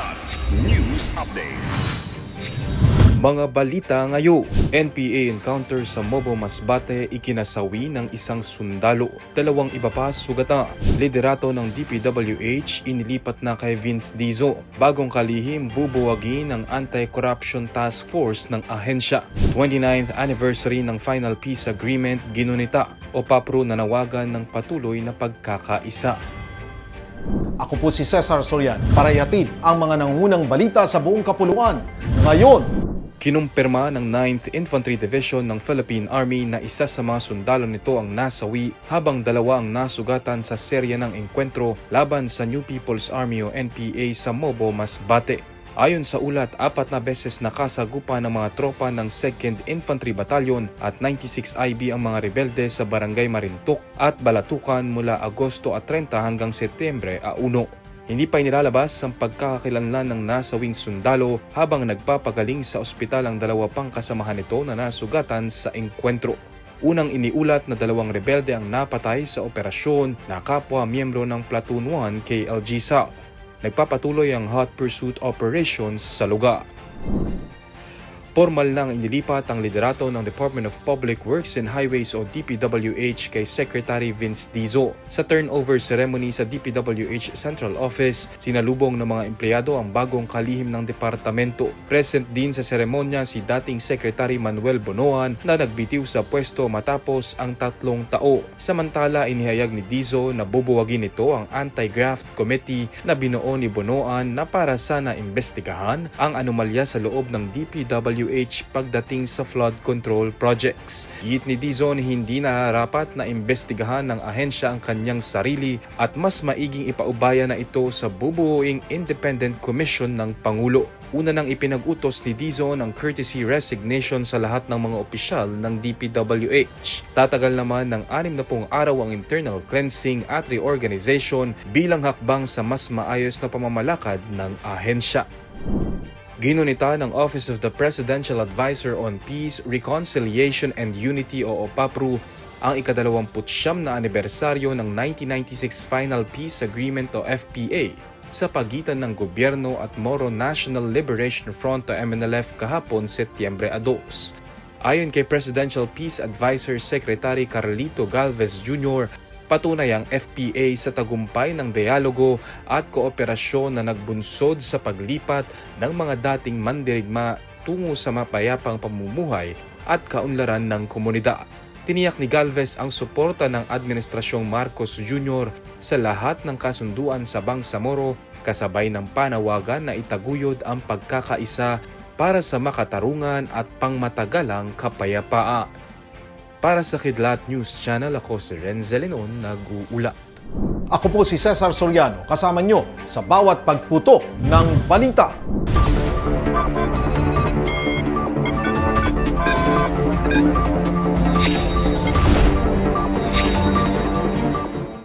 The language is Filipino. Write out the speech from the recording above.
Kidlat News Updates. Mga balita ngayon, NPA encounter sa Mobo Masbate ikinasawi ng isang sundalo. Dalawang iba pa sugata. Liderato ng DPWH inilipat na kay Vince Dizo. Bagong kalihim bubuwagi ng Anti-Corruption Task Force ng ahensya. 29th anniversary ng Final Peace Agreement ginunita o papro nanawagan ng patuloy na pagkakaisa. Ako po si Cesar Sorian para ihatid ang mga nangunang balita sa buong kapuluan. Ngayon, Kinumpirma ng 9th Infantry Division ng Philippine Army na isa sa mga sundalo nito ang nasawi habang dalawa ang nasugatan sa serya ng engkwentro laban sa New People's Army o NPA sa Mobo, Masbate. Ayon sa ulat, apat na beses nakasagupa ng mga tropa ng 2nd Infantry Battalion at 96 IB ang mga rebelde sa Barangay Marintok at Balatukan mula Agosto at 30 hanggang Setyembre a 1. Hindi pa inilalabas ang pagkakakilanlan ng nasawing sundalo habang nagpapagaling sa ospital ang dalawa pang kasamahan nito na nasugatan sa engkwentro. Unang iniulat na dalawang rebelde ang napatay sa operasyon na kapwa miyembro ng Platoon 1 KLG South. Nagpapatuloy ang hot pursuit operations sa lugar. Formal nang inilipat ang liderato ng Department of Public Works and Highways o DPWH kay Secretary Vince Dizo. Sa turnover ceremony sa DPWH Central Office, sinalubong ng mga empleyado ang bagong kalihim ng departamento. Present din sa seremonya si dating Secretary Manuel Bonoan na nagbitiw sa pwesto matapos ang tatlong tao. Samantala, inihayag ni Dizo na bubuwagin nito ang Anti-Graft Committee na binuo ni Bonoan na para sana imbestigahan ang anomalya sa loob ng DPWH pagdating sa flood control projects. Git ni Dizon hindi nararapat na imbestigahan ng ahensya ang kanyang sarili at mas maiging ipaubaya na ito sa bubuoing independent commission ng Pangulo. Una nang ipinag-utos ni Dizon ang courtesy resignation sa lahat ng mga opisyal ng DPWH. Tatagal naman ng 60 araw ang internal cleansing at reorganization bilang hakbang sa mas maayos na pamamalakad ng ahensya. Ginunita ng Office of the Presidential Advisor on Peace, Reconciliation and Unity o OPAPRU ang ikadalawamputsyam na anibersaryo ng 1996 Final Peace Agreement o FPA sa pagitan ng gobyerno at Moro National Liberation Front o MNLF kahapon Setyembre 2. Ayon kay Presidential Peace Advisor Secretary Carlito Galvez Jr., Patunay ang FPA sa tagumpay ng dialogo at kooperasyon na nagbunsod sa paglipat ng mga dating mandirigma tungo sa mapayapang pamumuhay at kaunlaran ng komunidad. Tiniyak ni Galvez ang suporta ng Administrasyong Marcos Jr. sa lahat ng kasunduan sa Bangsamoro kasabay ng panawagan na itaguyod ang pagkakaisa para sa makatarungan at pangmatagalang kapayapaan. Para sa Kidlat News Channel, ako si Renzel Lenon, nag-uulat. ako po si Cesar Soriano kasama nyo sa bawat pagputo ng balita.